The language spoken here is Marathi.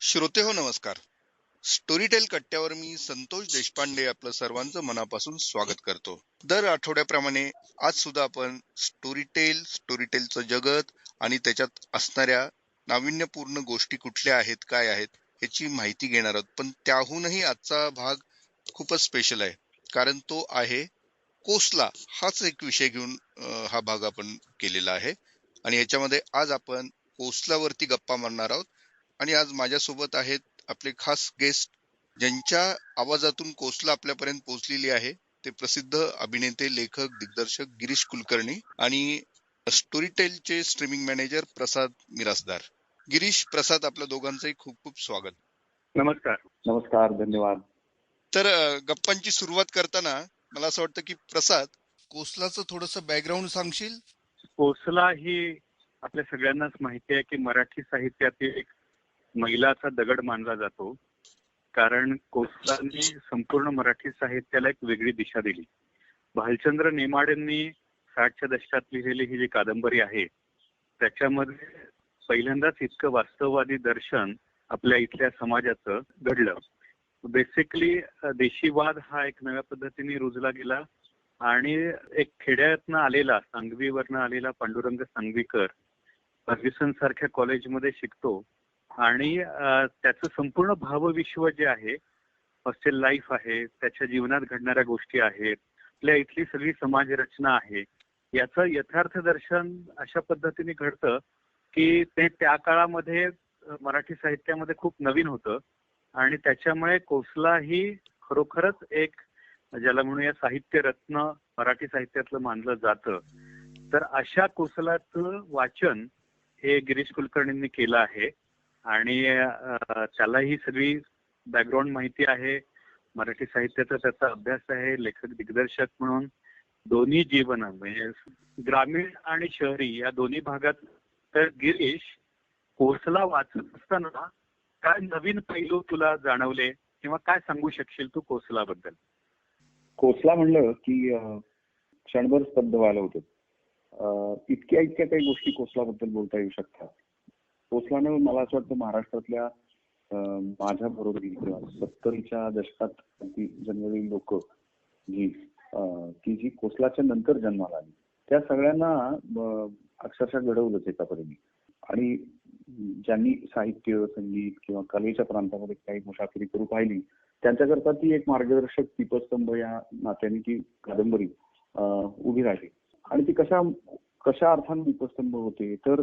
श्रोते हो नमस्कार. स्टोरीटेल कट्ट्यावर मी संतोष देशपांडे आपलं सर्वांचं मनापासून स्वागत करतो. दर आठवड्याप्रमाणे आज सुद्धा आपण स्टोरीटेल स्टोरीटेलचं जगत आणि त्याच्यात असणाऱ्या नाविन्यपूर्ण गोष्टी कुठल्या आहेत काय आहेत याची माहिती घेणार आहोत. पण त्याहूनही आजचा भाग खूपच स्पेशल आहे. कारण तो आहे कोसला. हाच एक विषय घेऊन हा भाग आपण केलेला आहे. आणि याच्यामध्ये आज आपण कोसलावरती गप्पा मारणार आहोत. आणि आज माझ्यासोबत आहेत आपले खास गेस्ट ज्यांच्या आवाजातून कोसला आपल्यापर्यंत पोहोचलेली आहे. ते प्रसिद्ध अभिनेते लेखक दिग्दर्शक गिरीश कुलकर्णी आणि स्टोरीटेलचे स्ट्रीमिंग मॅनेजर प्रसाद मिरासदार. गिरीश प्रसाद आपल्या दोघांचंही खूप खूप स्वागत. नमस्कार. नमस्कार धन्यवाद. तर गप्पांची सुरुवात करताना मला असं वाटतं की प्रसाद कोसलाचं थोडस बॅकग्राऊंड सांगशील? कोसला ही आपल्या सगळ्यांनाच माहिती आहे की मराठी साहित्यातील एक मैलाचा दगड मानला जातो. कारण कोस्तांनी संपूर्ण मराठी साहित्याला एक वेगळी दिशा दिली. भालचंद्र नेमाडेंनी साठच्या दशकात लिहिलेली ही जी कादंबरी आहे त्याच्यामध्ये पहिल्यांदाच इतकं वास्तववादी दर्शन आपल्या इथल्या समाजाचं घडलं. बेसिकली देशीवाद हा एक नव्या पद्धतीने रुजला गेला आणि एक खेड्यातनं आलेला सांगवीवरनं आलेला पांडुरंग सांगवीकर फर्ग्युसन सारख्या कॉलेजमध्ये शिकतो. आणि त्याचं संपूर्ण भावविश्व जे आहे हॉस्टेल लाईफ आहे त्याच्या जीवनात घडणाऱ्या गोष्टी आहेत आपल्या इथली सगळी समाज रचना आहे याचं यथार्थ दर्शन अशा पद्धतीने घडतं की ते त्या काळामध्ये मराठी साहित्यामध्ये खूप नवीन होतं आणि त्याच्यामुळे कोसला ही खरोखरच एक ज्याला म्हणूया साहित्य रत्न मराठी साहित्यातलं मानलं जातं. तर अशा कोसलाचं वाचन हे गिरीश कुलकर्णींनी केलं आहे. आणि त्याला ही सगळी बॅकग्राऊंड माहिती आहे. मराठी साहित्याचा त्याचा अभ्यास आहे लेखक दिग्दर्शक म्हणून. दोन्ही जीवन म्हणजे ग्रामीण आणि शहरी या दोन्ही भागात तर गिरीश कोसला वाचत असताना काय नवीन पैलू तुला जाणवले? किंवा काय सांगू शकशील तू कोसला बद्दल कोसला म्हणलं की क्षणभर स्तब्ध व्हायला होतं. इतक्या इतक्या काही गोष्टी कोसलाबद्दल बोलता येऊ शकतात. कोसलानं मला असं वाटतं महाराष्ट्रातल्या अं, माझ्या बरोबरी किंवा सत्तरीच्या दशकात ती जन्मलेली लोक जी अं, की जी कोसलाच्या नंतर जन्माला आली त्या सगळ्यांना अक्षरशः घडवलंच एका परीने आणि ज्यांनी साहित्य संगीत किंवा कलेच्या प्रांतामध्ये काही मुसाफिरी करू पाहिली त्यांच्याकरता ती एक मार्गदर्शक दीपस्तंभ या नात्याने ती कादंबरी अं, उभी राहिली. आणि ती कशा कशा अर्थाने दीपस्तंभ होते तर